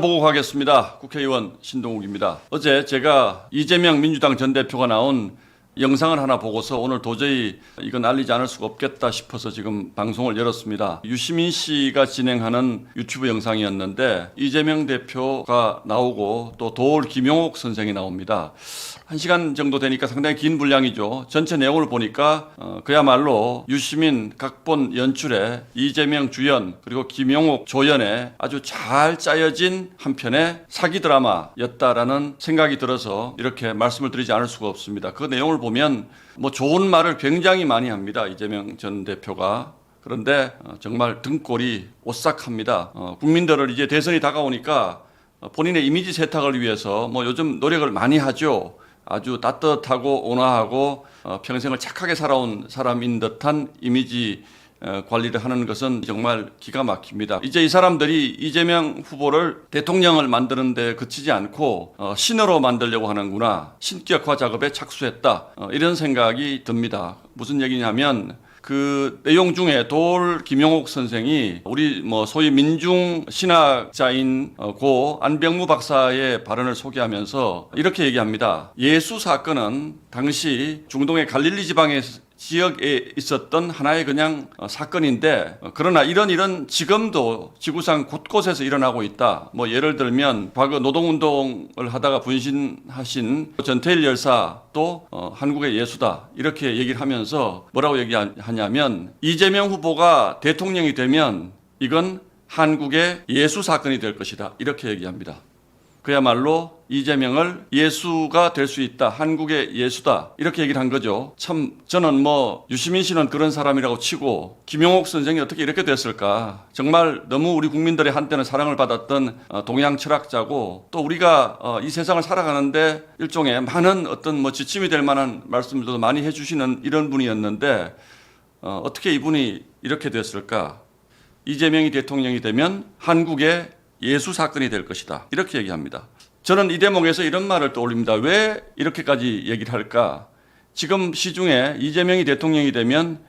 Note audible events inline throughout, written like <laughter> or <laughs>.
보고 가겠습니다. 국회의원 신동욱입니다. 어제 제가 이재명 민주당 전 대표가 나온 영상을 하나 보고서 오늘 도저히 이건 알리지 않을 수가 없겠다 싶어서 지금 방송을 열었습니다. 유시민 씨가 진행하는 유튜브 영상이었는데 이재명 대표가 나오고 또 도올 김용옥 선생이 나옵니다. 한 시간 정도 되니까 상당히 긴 분량이죠. 전체 내용을 보니까 어, 그야말로 유시민 각본 연출에 이재명 주연 그리고 김용옥 조연의 아주 잘 짜여진 한 편의 사기 드라마였다라는 생각이 들어서 이렇게 말씀을 드리지 않을 수가 없습니다. 그 내용을 보면 뭐 좋은 말을 굉장히 많이 합니다. 이재명 전 대표가 그런데 어, 정말 등골이 오싹합니다. 어, 국민들을 이제 대선이 다가오니까 어, 본인의 이미지 세탁을 위해서 뭐 요즘 노력을 많이 하죠. 아주 따뜻하고 온화하고 어, 평생을 착하게 살아온 사람인 듯한 이미지 어, 관리를 하는 것은 정말 기가 막힙니다. 이제 이 사람들이 이재명 후보를 대통령을 만드는데 그치지 않고 어, 신으로 만들려고 하는구나. 신격화 작업에 착수했다. 어, 이런 생각이 듭니다. 무슨 얘기냐면 그 내용 중에 돌 김용옥 선생이 우리 뭐 소위 민중 신학자인 어, 고 안병무 박사의 발언을 소개하면서 이렇게 얘기합니다. 예수 사건은 당시 중동의 갈릴리 지방의 지역에 있었던 하나의 그냥 어, 사건인데 어, 그러나 이런 이런 지금도 지구상 곳곳에서 일어나고 있다. 뭐 예를 들면 과거 노동운동을 하다가 분신하신 전태일 열사 또 어, 한국의 예수다 이렇게 얘기를 하면서 뭐라고 얘기하냐면 이재명 후보가 대통령이 되면 이건 한국의 예수 사건이 될 것이다 이렇게 얘기합니다. 그야말로 이재명을 예수가 될 수 있다. 한국의 예수다. 이렇게 얘기를 한 거죠. 참 저는 뭐 유시민 씨는 그런 사람이라고 치고 김용옥 선생이 어떻게 이렇게 됐을까? 정말 너무 우리 국민들의 한때는 사랑을 받았던 어, 동양 철학자고 또 우리가 어, 이 세상을 살아가는데 일종의 많은 어떤 뭐 지침이 될 만한 말씀들도 많이 해주시는 이런 분이었는데 어, 어떻게 이분이 이렇게 됐을까? 이재명이 대통령이 되면 한국의 예수 사건이 될 것이다. 이렇게 얘기합니다. 저는 이 대목에서 이런 말을 떠올립니다. 왜 이렇게까지 얘기를 할까? 지금 시중에 이재명이 대통령이 되면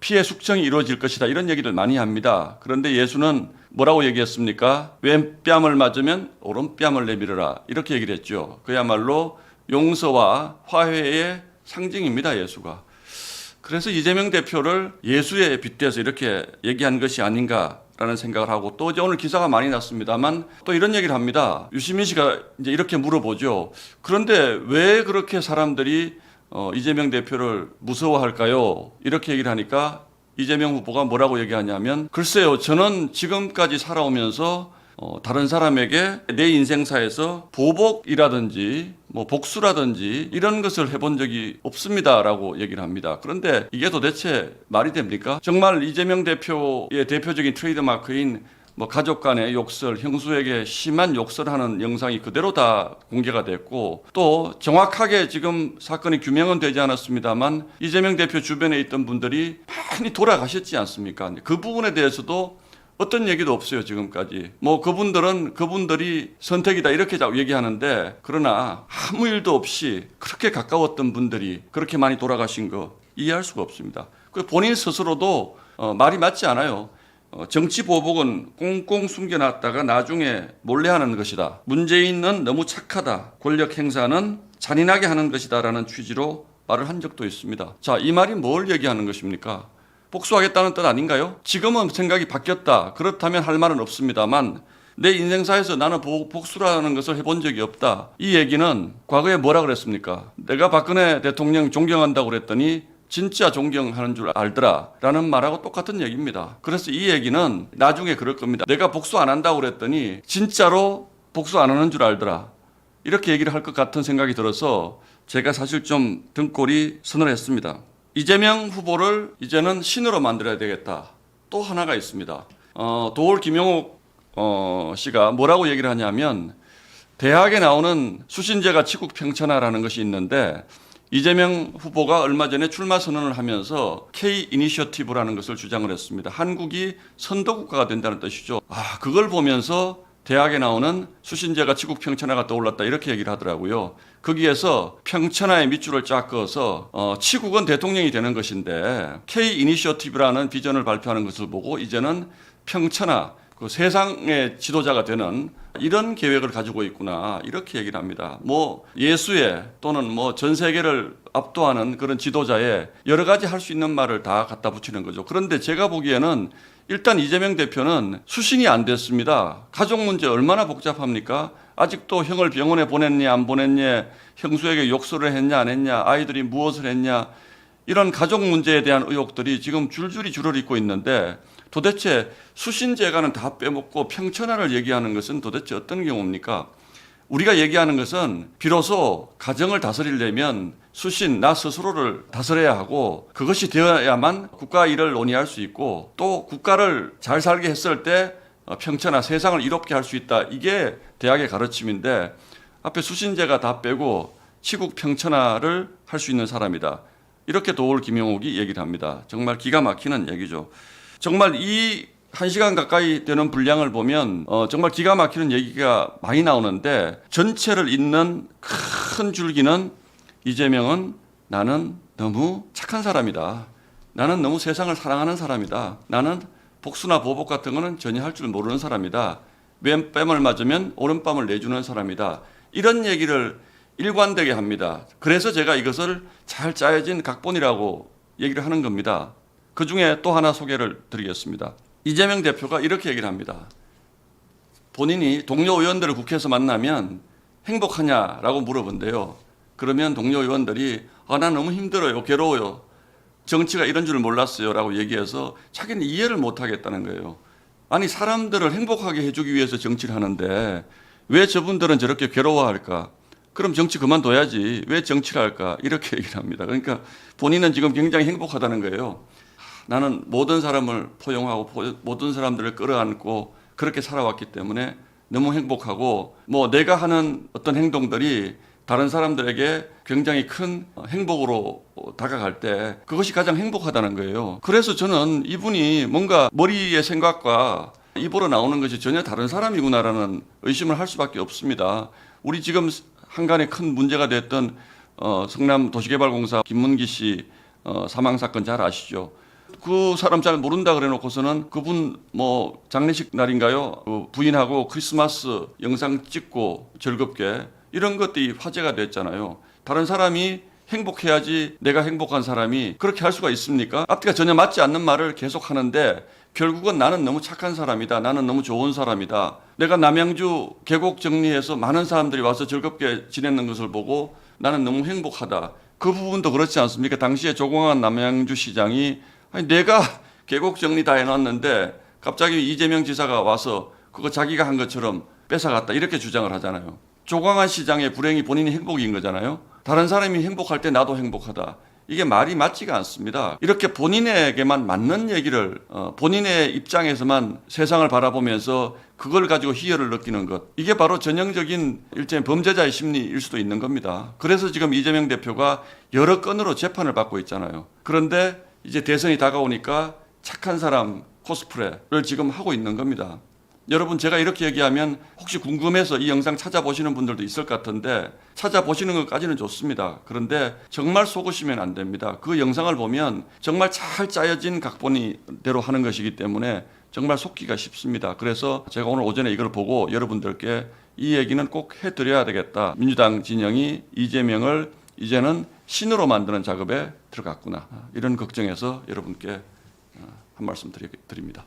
피해 숙청이 이루어질 것이다. 이런 얘기를 많이 합니다. 그런데 예수는 뭐라고 얘기했습니까? 왼뺨을 맞으면 오른뺨을 내밀어라. 이렇게 얘기를 했죠. 그야말로 용서와 화해의 상징입니다. 예수가. 그래서 이재명 대표를 예수에 빗대서 이렇게 얘기한 것이 아닌가 라는 생각을 하고 또 이제 오늘 기사가 많이 났습니다만 또 이런 얘기를 합니다. 유시민 씨가 이제 이렇게 물어보죠. 그런데 왜 그렇게 사람들이 어, 이재명 대표를 무서워할까요? 이렇게 얘기를 하니까 이재명 후보가 뭐라고 얘기하냐면 글쎄요, 저는 지금까지 살아오면서 어, 다른 사람에게 내 인생사에서 보복이라든지 뭐 복수라든지 이런 것을 해본 적이 없습니다라고 얘기를 합니다. 그런데 이게 도대체 말이 됩니까? 정말 이재명 대표의 대표적인 트레이드마크인 뭐 가족 간의 욕설, 형수에게 심한 욕설하는 영상이 그대로 다 공개가 됐고 또 정확하게 지금 사건이 규명은 되지 않았습니다만 이재명 대표 주변에 있던 분들이 많이 돌아가셨지 않습니까? 그 부분에 대해서도 어떤 얘기도 없어요 지금까지. 뭐 그분들은 그분들이 선택이다 이렇게 얘기하는데 그러나 아무 일도 없이 그렇게 가까웠던 분들이 그렇게 많이 돌아가신 거 이해할 수가 없습니다. 그 본인 스스로도 어, 말이 맞지 않아요. 어, 정치 보복은 꽁꽁 숨겨놨다가 나중에 몰래 하는 것이다. 문재인은 너무 착하다. 권력 행사는 잔인하게 하는 것이다라는 취지로 말을 한 적도 있습니다. 자, 이 말이 뭘 얘기하는 것입니까? 복수하겠다는 뜻 아닌가요? 지금은 생각이 바뀌었다. 그렇다면 할 말은 없습니다만 내 인생사에서 나는 보- 복수라는 것을 해본 적이 없다. 이 얘기는 과거에 뭐라 그랬습니까? 내가 박근혜 대통령 존경한다고 그랬더니 진짜 존경하는 줄 알더라. 라는 말하고 똑같은 얘기입니다. 그래서 이 얘기는 나중에 그럴 겁니다. 내가 복수 안 한다고 그랬더니 진짜로 복수 안 하는 줄 알더라. 이렇게 얘기를 할 것 같은 생각이 들어서 제가 사실 좀 등골이 서늘했습니다. 이재명 후보를 이제는 신으로 만들어야 되겠다. 또 하나가 있습니다. 어, 도올 김용옥 어, 씨가 뭐라고 얘기를 하냐면 대학에 나오는 수신제가 치국 평천하라는 것이 있는데 이재명 후보가 얼마 전에 출마 선언을 하면서 K 이니셔티브라는 것을 주장을 했습니다. 한국이 선도 국가가 된다는 뜻이죠. 아, 그걸 보면서 대학에 나오는 수신제가 치국 평천하가 떠올랐다 이렇게 얘기를 하더라고요. 거기에서 평천하의 밑줄을 쫙 그어서 어, 치국은 대통령이 되는 것인데 K 이니셔티브라는 비전을 발표하는 것을 보고 이제는 평천하 그 세상의 지도자가 되는 이런 계획을 가지고 있구나 이렇게 얘기를 합니다. 뭐 예수의 또는 뭐 전 세계를 압도하는 그런 지도자의 여러 가지 할 수 있는 말을 다 갖다 붙이는 거죠. 그런데 제가 보기에는 일단 이재명 대표는 수신이 안 됐습니다. 가족 문제 얼마나 복잡합니까? 아직도 형을 병원에 보냈냐 안 보냈냐, 형수에게 욕설을 했냐 안 했냐, 아이들이 무엇을 했냐 이런 가족 문제에 대한 의혹들이 지금 줄줄이 줄을 잇고 있는데 도대체 수신제가는 다 빼먹고 평천화를 얘기하는 것은 도대체 어떤 경우입니까? 우리가 얘기하는 것은 비로소 가정을 다스리려면 수신 나 스스로를 다스려야 하고 그것이 되어야만 국가 일을 논의할 수 있고 또 국가를 잘 살게 했을 때 어, 평천화 세상을 이롭게 할 수 있다. 이게 대학의 가르침인데 앞에 수신제가 다 빼고 치국 평천화를 할 수 있는 사람이다. 이렇게 도올 김용옥이 얘기를 합니다. 정말 기가 막히는 얘기죠. 정말 이한 시간 가까이 되는 분량을 보면 어, 정말 기가 막히는 얘기가 많이 나오는데 전체를 잇는 큰 줄기는 이재명은 나는 너무 착한 사람이다. 나는 너무 세상을 사랑하는 사람이다. 나는 복수나 보복 같은 거는 전혀 할 줄 모르는 사람이다. 왼뺨을 맞으면 오른뺨을 내주는 사람이다. 이런 얘기를 일관되게 합니다. 그래서 제가 이것을 잘 짜여진 각본이라고 얘기를 하는 겁니다. 그 중에 또 하나 소개를 드리겠습니다. 이재명 대표가 이렇게 얘기를 합니다. 본인이 동료 의원들을 국회에서 만나면 행복하냐라고 물어본대요. 그러면 동료 의원들이 아, 나 너무 힘들어요. 괴로워요. 정치가 이런 줄 몰랐어요. 라고 얘기해서 자기는 이해를 못 하겠다는 거예요. 아니, 사람들을 행복하게 해주기 위해서 정치를 하는데 왜 저분들은 저렇게 괴로워할까? 그럼 정치 그만둬야지. 왜 정치를 할까? 이렇게 <laughs> 얘기를 합니다. 그러니까 본인은 지금 굉장히 행복하다는 거예요. 나는 모든 사람을 포용하고 포- 모든 사람들을 끌어안고 그렇게 살아왔기 때문에 너무 행복하고 뭐 내가 하는 어떤 행동들이 다른 사람들에게 굉장히 큰 행복으로 다가갈 때 그것이 가장 행복하다는 거예요. 그래서 저는 이분이 뭔가 머리의 생각과 입으로 나오는 것이 전혀 다른 사람이구나라는 의심을 할 수밖에 없습니다. 우리 지금 한간에 큰 문제가 됐던 어, 성남 도시개발공사 김문기 씨 어, 사망 사건 잘 아시죠? 그 사람 잘 모른다 그래 놓고서는 그분 뭐 장례식 날인가요? 그 부인하고 크리스마스 영상 찍고 즐겁게 이런 것들이 화제가 됐잖아요. 다른 사람이 행복해야지 내가 행복한 사람이 그렇게 할 수가 있습니까? 앞뒤가 전혀 맞지 않는 말을 계속 하는데 결국은 나는 너무 착한 사람이다. 나는 너무 좋은 사람이다. 내가 남양주 계곡 정리해서 많은 사람들이 와서 즐겁게 지내는 것을 보고 나는 너무 행복하다. 그 부분도 그렇지 않습니까? 당시에 조광한 남양주 시장이 아니 내가 계곡 정리 다 해놨는데 갑자기 이재명 지사가 와서 그거 자기가 한 것처럼 뺏어갔다 이렇게 주장을 하잖아요. 조광한 시장의 불행이 본인이 행복인 거잖아요. 다른 사람이 행복할 때 나도 행복하다. 이게 말이 맞지가 않습니다. 이렇게 본인에게만 맞는 얘기를 어, 본인의 입장에서만 세상을 바라보면서 그걸 가지고 희열을 느끼는 것 이게 바로 전형적인 일종의 범죄자의 심리일 수도 있는 겁니다. 그래서 지금 이재명 대표가 여러 건으로 재판을 받고 있잖아요. 그런데 이제 대선이 다가오니까 착한 사람 코스프레를 지금 하고 있는 겁니다. 여러분 제가 이렇게 얘기하면 혹시 궁금해서 이 영상 찾아보시는 분들도 있을 것 같은데 찾아보시는 것까지는 좋습니다. 그런데 정말 속으시면 안 됩니다. 그 영상을 보면 정말 잘 짜여진 각본이대로 하는 것이기 때문에 정말 속기가 쉽습니다. 그래서 제가 오늘 오전에 이걸 보고 여러분들께 이 얘기는 꼭 해드려야 되겠다. 민주당 진영이 이재명을 이제는 신으로 만드는 작업에 들어갔구나. 이런 걱정에서 여러분께 어, 한 말씀 드립니다.